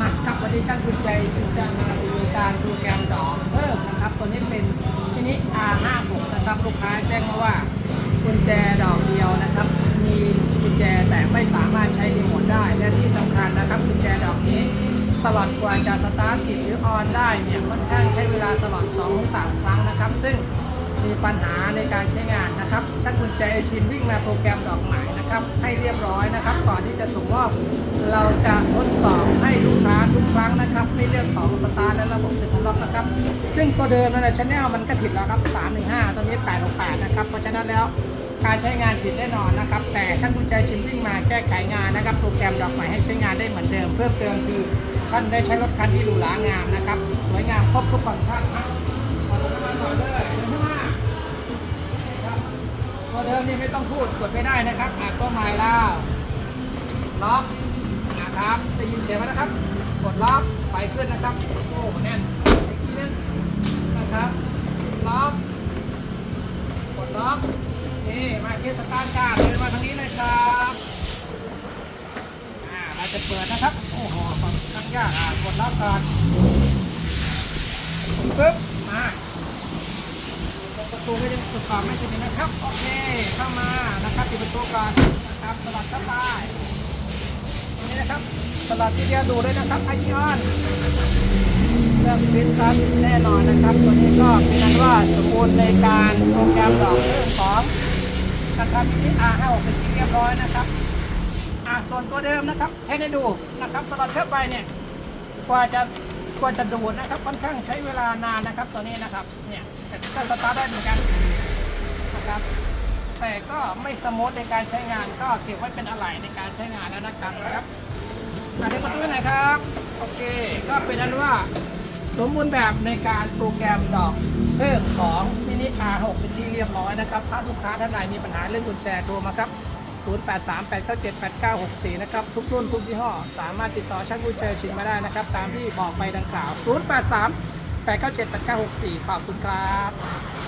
มากับวันนี้ช่างกุญแจถึงจะมาดูการโปรแกรมดอกเพิ่มนะครับ ตัวนี้เป็นมินิ R56 นะครับ ลูกค้าแจ้งมาว่ากุญแจดอกเดียวนะครับ มีกุญแจแต่ไม่สามารถใช้รีโมทได้ และที่สำคัญนะครับกุญแจดอกนี้สลอดกว่าจะสตาร์ทติดหรือออนได้เนี่ยค่อนข้างใช้เวลาสลอด2-3 ครั้งนะครับ ซึ่ง มีปัญหาในการใช้งานนะครับช่างกุญแจชินวิ่งมาโปรแกรมดอกหมายนะครับ ให้เรียบร้อยนะครับ ก่อนที่จะส่งมอบเราจะทดสอบให้ลูกค้าทุกครั้งนะครับในเรื่องของสตาร์ทและระบบเซ็นทรัลล็อกนะครับ ซึ่งตัวเดิมนั่นแหละชแนลมันก็ผิดแล้วครับ 315ตัวนี้ 868 นะครับ เพราะฉะนั้นแล้วการใช้งานผิดแน่นอนนะครับ แต่ช่างกุญแจชินวิ่งมาแก้ไขงานนะครับ โปรแกรมดอกใหม่ให้ใช้งานได้เหมือนเดิม เพิ่มเติมคือท่านได้ใช้รถคันที่หรูหรางามนะครับ สวยงามครบทุกฟังก์ชัน ตัวเดิมนี่ไม่ต้องพูดกดไม่ได้นะครับอะตัวใหม่แล้วล็อกนะครับได้ยินเสียงไหมนะครับ กดล็อกไฟขึ้นนะครับโอ้แน่นอีกทีนึงนะครับล็อกกดล็อกนี่มาเคสสตาร์ทการเดินมาทางนี้เลยครับอ่าเราจะเปิดนะครับโอ้โหตั้งยากอะกดล็อกก่อนปึ๊บมา ตูไม่ได้ตรวจสอบไม่ใช่ไหมนะครับ โอเค เข้ามานะครับปิดประตูก่อนนะครับสลัดเข้าไปตัวนี้นะครับตลาดที่เดียวดูด้วยนะครับไอออนเริ่มฟิตครับแน่นอนนะครับ ตัวนี้ก็เป็นนั้นว่าสมบูรณ์ในการโปรแกรมดอกเรื่องของนะครับมินิอาร์ห้าเป็นที่เรียบร้อยนะครับอ่าส่วนตัวเดิมนะครับให้ได้ดูนะครับตลอดเข้าไปเนี่ยกว่าจะกว่าจะดูดนะครับค่อนข้างใช้เวลานานนะครับตัวนี้นะครับเนี่ย ก็สตาร์ทได้เหมือนกันนะครับ แต่ก็ไม่สมูทในการใช้งานก็เก็บไว้เป็นอะไหล่ในการใช้งานแล้วนะครับนะครับอันนี้มาดูหน่อยครับ โอเค ก็เป็นอันว่าสมบูรณ์แบบในการโปรแกรมดอกเพิ่มของมินิ R6 เป็นที่เรียบร้อยนะครับ ถ้าลูกค้าท่านใดมีปัญหาเรื่องกุญแจโทรมาครับ0838978964 นะครับ ทุกรุ่นทุกยี่ห้อ สามารถติดต่อช่างกุญแจชินมาได้นะครับ ตามที่บอกไปดังกล่าว 083 8978964 ขอบคุณครับ